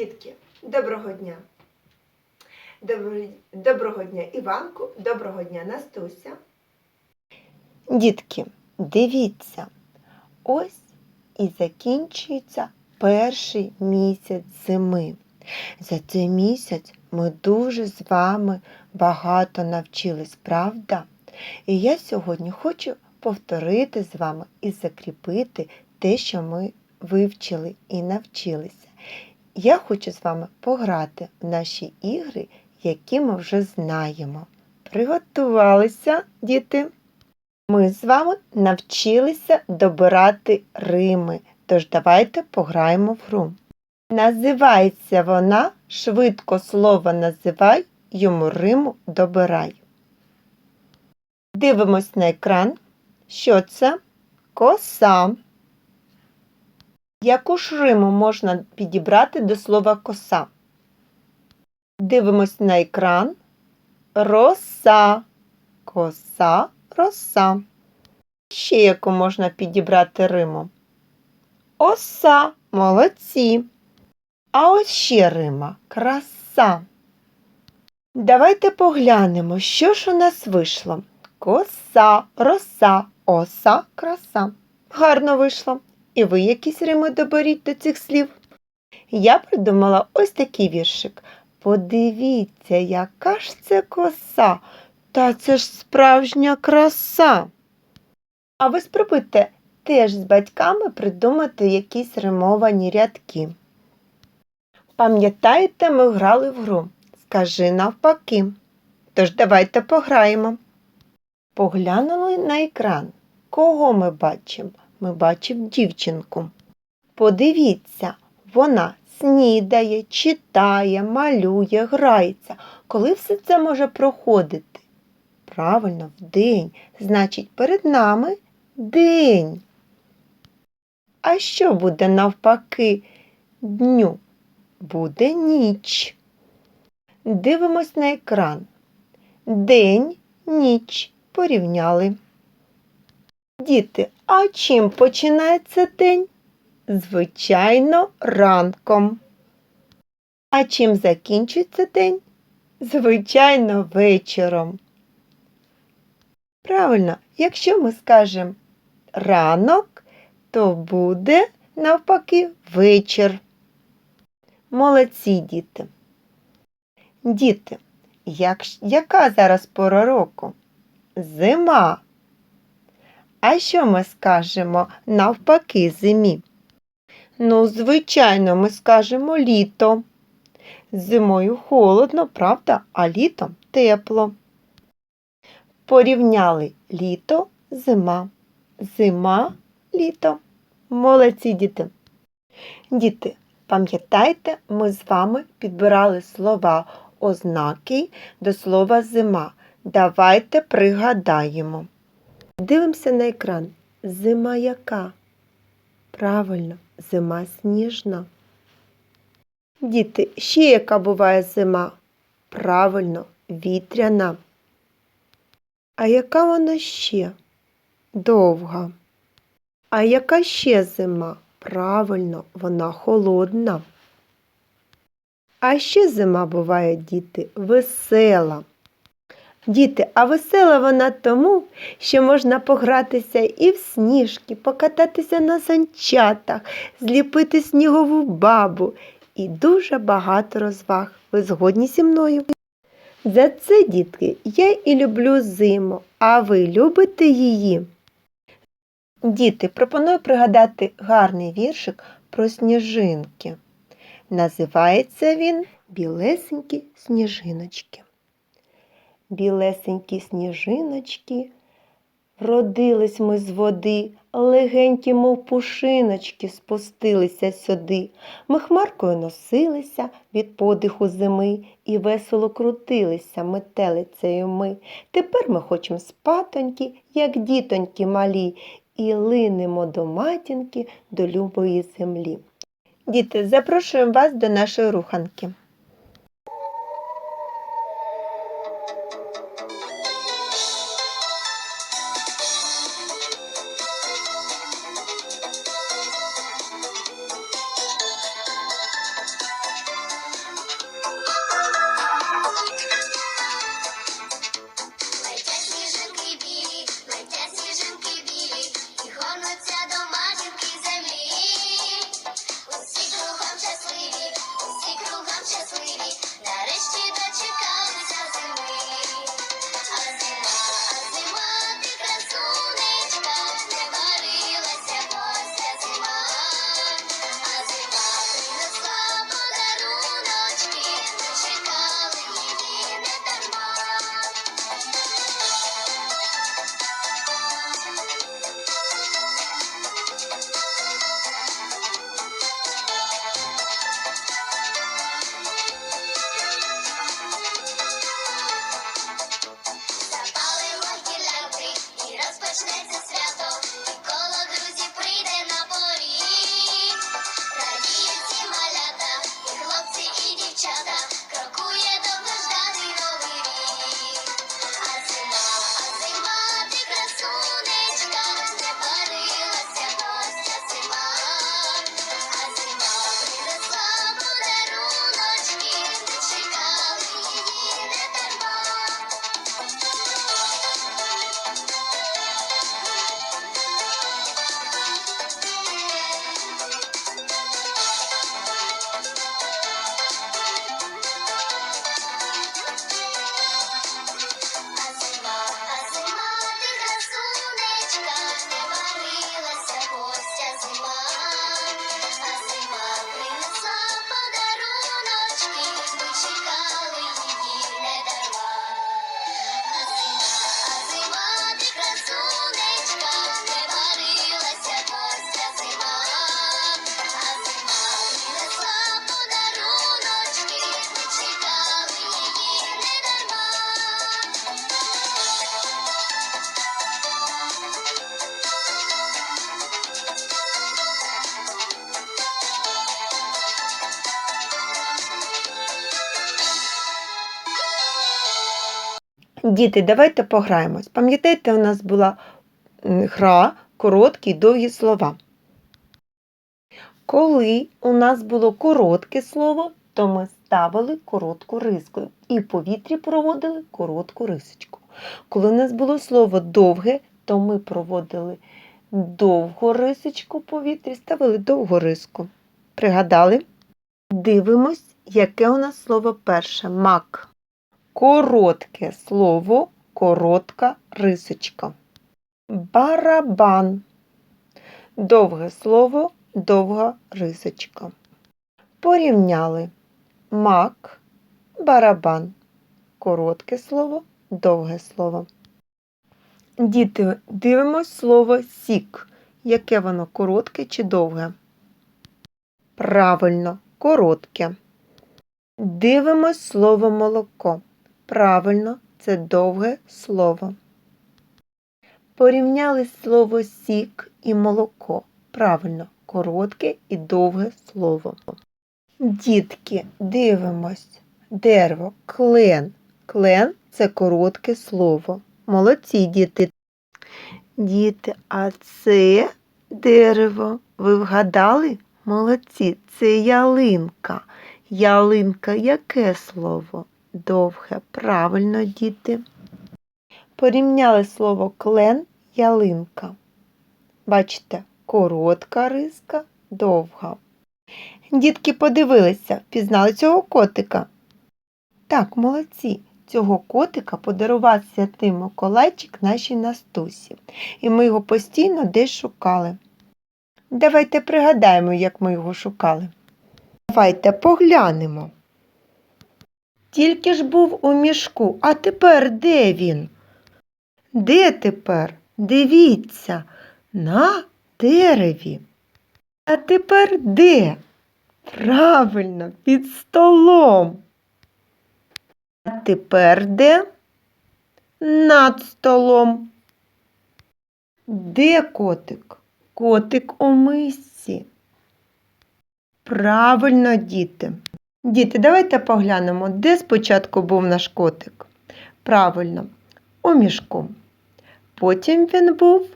Дітки, доброго дня. Доброго дня Іванку, доброго дня Настуся. Дітки, дивіться, ось і закінчується перший місяць зими. За цей місяць ми дуже з вами багато навчились, правда? І я сьогодні хочу повторити з вами і закріпити те, що ми вивчили і навчилися. Я хочу з вами пограти в наші ігри, які ми вже знаємо. Приготувалися, діти? Ми з вами навчилися добирати рими, тож давайте пограємо в гру. Називається вона швидко слово називай, йому риму добирай. Дивимось на екран. Що це? Коса. Яку ж риму можна підібрати до слова коса? Дивимось на екран. Роса. Коса, роса. Ще яку можна підібрати риму? Оса. Молодці. А ось ще рима краса. Давайте поглянемо, що ж у нас вийшло. Коса, роса, оса, краса. Гарно вийшло. І ви якісь рими доберіть до цих слів. Я придумала ось такий віршик. Подивіться, яка ж це коса, та це ж справжня краса. А ви спробуйте теж з батьками придумати якісь римовані рядки. Пам'ятаєте, ми грали в гру. Скажи навпаки. Тож давайте пограємо. Поглянули на екран. Кого ми бачимо? Ми бачимо дівчинку. Подивіться, вона снідає, читає, малює, грається. Коли все це може проходити? Правильно, вдень. Значить, перед нами день. А що буде навпаки дню? Буде ніч. Дивимось на екран. День, ніч порівняли. Діти, а чим починається день? Звичайно, ранком. А чим закінчується день? Звичайно, вечором. Правильно, якщо ми скажемо ранок, то буде навпаки вечір. Молодці діти. Діти, як, яка зараз пора року? Зима. А що ми скажемо навпаки зимі? Ну, звичайно, ми скажемо літо. Зимою холодно, правда, а літом тепло. Порівняли літо, зима, зима, літо. Молодці діти. Діти, пам'ятайте, ми з вами підбирали слова ознаки до слова зима. Давайте пригадаємо. Дивимося на екран. Зима яка? Правильно, зима сніжна. Діти, ще яка буває зима? Правильно, вітряна. А яка вона ще? Довга. А яка ще зима? Правильно, вона холодна. А ще зима буває, діти, весела. Діти, а весела вона тому, що можна погратися і в сніжки, покататися на санчатах, зліпити снігову бабу і дуже багато розваг. Ви згодні зі мною? За це, дітки, я і люблю зиму, а ви любите її? Діти, пропоную пригадати гарний віршик про сніжинки. Називається він Білесенькі сніжиночки. Білесенькі сніжиночки, вродились ми з води, легенькі, мов пушиночки, спустилися сюди. Ми хмаркою носилися від подиху зими і весело крутилися метелицею ми. Тепер ми хочемо спатоньки, як дітоньки малі, і линемо до матінки, до любої землі. Діти, запрошуємо вас до нашої руханки. Діти, давайте пограємось. Пам'ятаєте, у нас була гра короткі й довгі слова. Коли у нас було коротке слово, то ми ставили коротку риску і в повітрі проводили коротку рисочку. Коли у нас було слово довге, то ми проводили довгу рисочку в повітрі, ставили довгу риску. Пригадали? Дивимось, яке у нас слово перше мак. Коротке слово, коротка рисочка. Барабан. Довге слово, довга рисочка. Порівняли мак, барабан. Коротке слово, довге слово. Діти, дивимось слово сік. Яке воно коротке чи довге? Правильно, коротке. Дивимось слово молоко. Правильно, це довге слово. Порівняли слово сік і молоко. Правильно, коротке і довге слово. Дітки, дивимось. Дерево, клен. Клен це коротке слово. Молодці, діти. Діти, а це дерево. Ви вгадали? Молодці, це ялинка. Ялинка яке слово? Довге. Правильно, діти. Порівняли слово клен, ялинка. Бачите, коротка риска, довга. Дітки подивилися, впізнали цього котика. Так, молодці. Цього котика подарував святий Миколайчик нашій Настусі, і ми його постійно десь шукали. Давайте пригадаємо, як ми його шукали. Давайте поглянемо. Тільки ж був у мішку, а тепер де він? Де тепер? Дивіться, на дереві. А тепер де? Правильно, під столом. А тепер де? Над столом. Де котик? Котик у мисці. Правильно, діти. Діти, давайте поглянемо, де спочатку був наш котик. Правильно, у мішку. Потім він був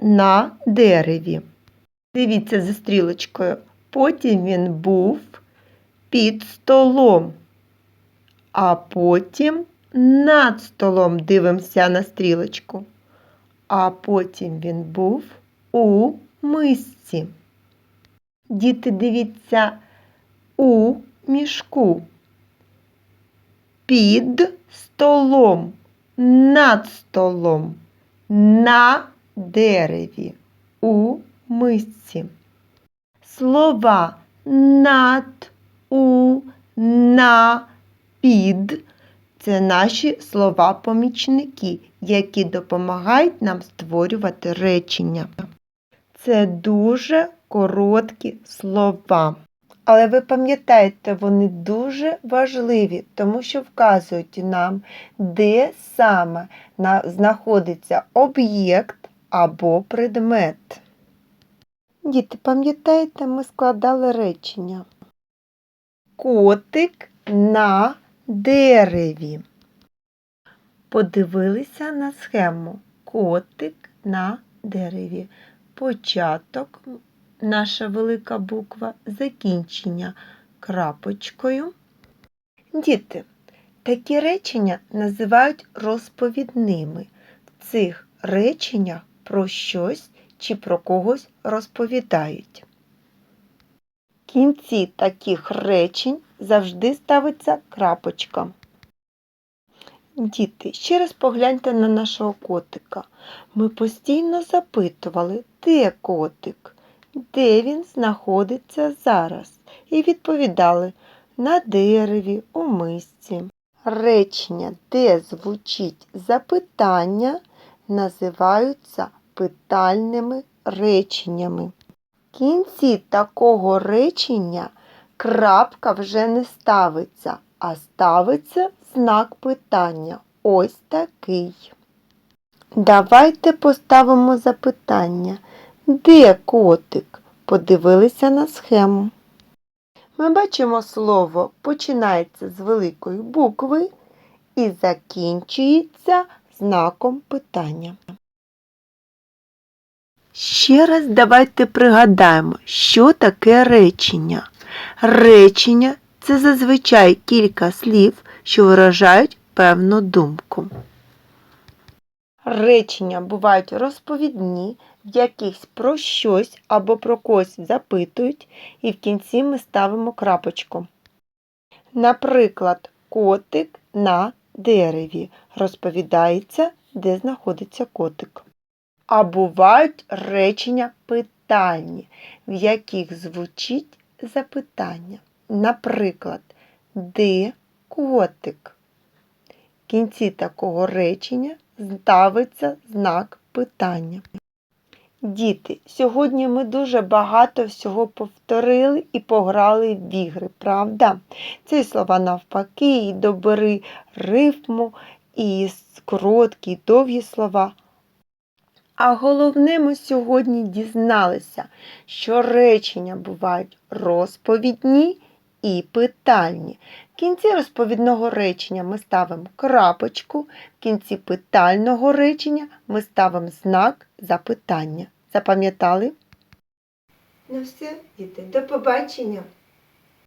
на дереві. Дивіться за стрілочкою. Потім він був під столом. А потім над столом дивимося на стрілочку. А потім він був у мисці. Діти, дивіться у мішку. Під столом, над столом, на дереві, у мисці. Слова над, у, на, під це наші слова-помічники, які допомагають нам створювати речення. Це дуже короткі слова. Але ви пам'ятаєте, вони дуже важливі, тому що вказують нам, де саме знаходиться об'єкт або предмет. Діти, пам'ятаєте, ми складали речення. Котик на дереві. Подивилися на схему. Котик на дереві. Початок, наша велика буква, закінчення крапочкою. Діти, такі речення називають розповідними. В цих реченнях про щось чи про когось розповідають. Кінці таких речень завжди ставиться крапочка. Діти, ще раз погляньте на нашого котика. Ми постійно запитували, де котик, де він знаходиться зараз, і відповідали на дереві, у мисці. Речення, де звучить запитання, називаються питальними реченнями. В кінці такого речення крапка вже не ставиться, а ставиться знак питання. Ось такий. Давайте поставимо запитання. Де котик? Подивилися на схему. Ми бачимо слово починається з великої букви і закінчується знаком питання. Ще раз давайте пригадаємо, що таке речення. Речення це зазвичай кілька слів, що виражають певну думку. Речення бувають розповідні, якихось про щось або про когось запитують, і в кінці ми ставимо крапочку. Наприклад, котик на дереві розповідається, де знаходиться котик. А бувають речення питальні, в яких звучить запитання. Наприклад, де котик? В кінці такого речення ставиться знак питання. Діти, сьогодні ми дуже багато всього повторили і пограли в ігри, правда? Це і слова навпаки, і добери рифму, і короткі, і довгі слова. А головне, ми сьогодні дізналися, що речення бувають розповідні і питальні. В кінці розповідного речення ми ставимо крапочку, в кінці питального речення ми ставимо знак запитання. Запам'ятали? Ну все, діти, до побачення!